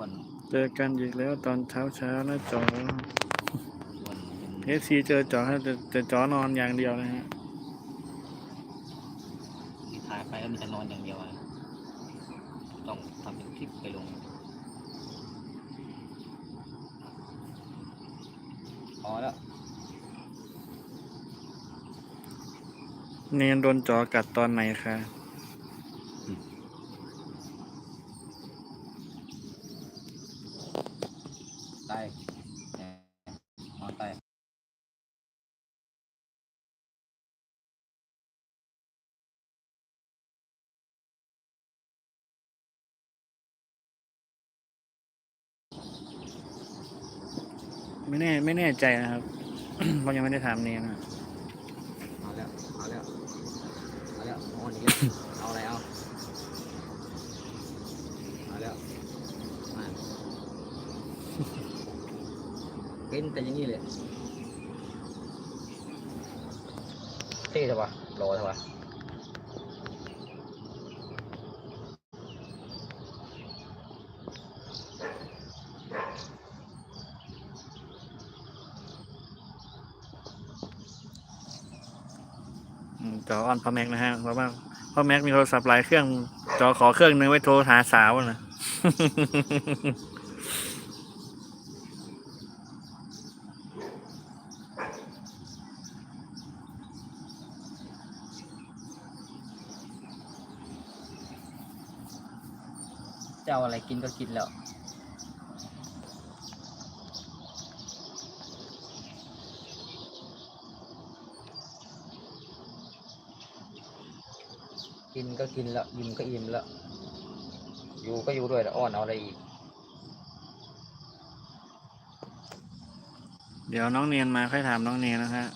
วันเจอกันอีกแล้วตอนเช้าเช้าๆนะจอวันเอฟซีเจอจอให้แต่แต่จอนอนอย่างเดียวนะฮะที่ถ่ายไปก็มีแต่นอนอย่างเดียวอะต้องทำเป็นคลิปไปลงพอแล้วเนนโดนจอกัดตอนไหนคะ ตายแหม นอนตายไม่แน่ไม่แน่ใจนะครับ เพราะยังไม่ได้ถามเนนนะเอาแล้วเอาแล้วเอาแล้วนอนอีกแล้วเอาอะไรเอาเอาแล้วมาเป็ นแต่อยังนี้เลยเท่ใช่ปะรอใช่ปะอืมจอออนพ่อแม็กนะฮะเพราะว่าพ่อแม็กมีโทรศัพท์หลายเครื่อง จอขอเครื่องหนึงไว้โทรหาสาวนะ จะเอาอะไรกินก็กินแล้ว กินก็กินแล้วยิ้มก็อิ่มแล้ว อยู่ก็อยู่ด้วยแล้วอ้อนเอาอะไรอีก เดี๋ยวน้องเนียนมาค่อยถามน้องเนียนนะฮะ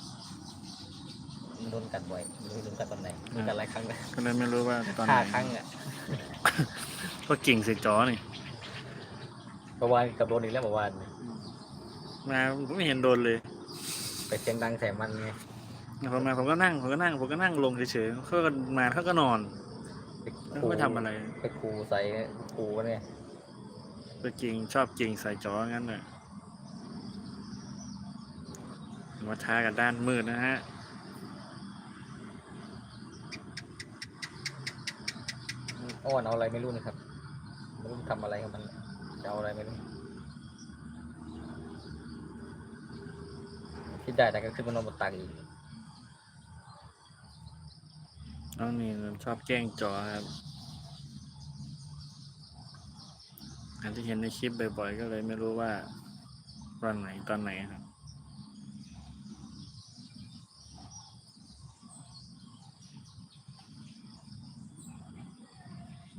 มันโดนกัดบ่อยไม่รู้โดนกัดตอนไหนโดนกัดหลายครั้งแล้วก็เลยไม่รู้ว่าตอนไหนห้าครั้งอะ ก็กิ่งใส่จอนี่เมื่อวานกับโดนอีกแล้วเมื่อวานมาผมไม่เห็นโดนเลย ไปเสียงดังใส่มันไงผมมาผมก็นั่งผมก็นั่งผมก็นั่งลงเฉยๆเขาก็มาเขาก็นอนไปแล้วขู่ไม่ทำอะไร ไปคูใส่คูเนี่ยก็กิ่งชอบกิ่งใส่จองั้นเลยมาท้ากันด้านมืดนะฮะอ้อนเอาอะไรไม่รู้นะครับไม่ รู้ทำอะไรกับมันจะเอาอะไรไม่รู้คิดได้แต่ก็ขึ้นมานอนบนตักอีกน้องนี่ชอบแกล้งจอครับอันที่เห็นในคลิปบ่อยๆก็เลยไม่รู้ว่า ตอนไหนตอนไหนครับ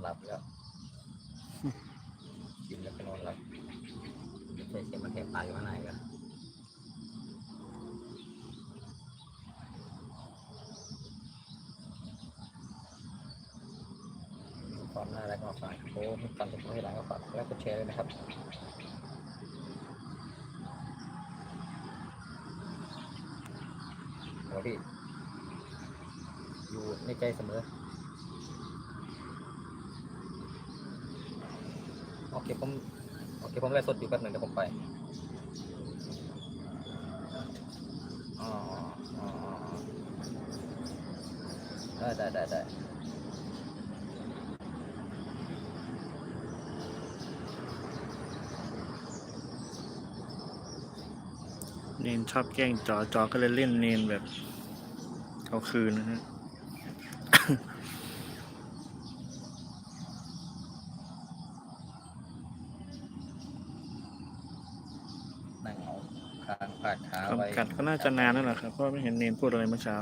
หลับแล้ว กินแล้วก็นอนหลับ ไม่ใช่เสียงมันแทบตาอยู่ข้างในกันความน่ารักมาฝากโอ้ตอนผมให้หลังก็ฝากแล้วก็แชร์เลยนะครับโอ้พี่อยู่ในใจเสมอโอเคผม โอเคผมไลฟ์สดอยู่แป๊บหนึ่งเดี๋ยวผมไปได้ได้ได้ได้เนนชอบแกล้งจอจอก็เลยเล่นเนนแบบเอาคืนนะฮะ นั่ง เอาคางพาดขาไว้คำกัดก็น่าจะนานนั่นแหละครับ เพราะไม่เห็นเนนพูดอะไรเมื่อเช้า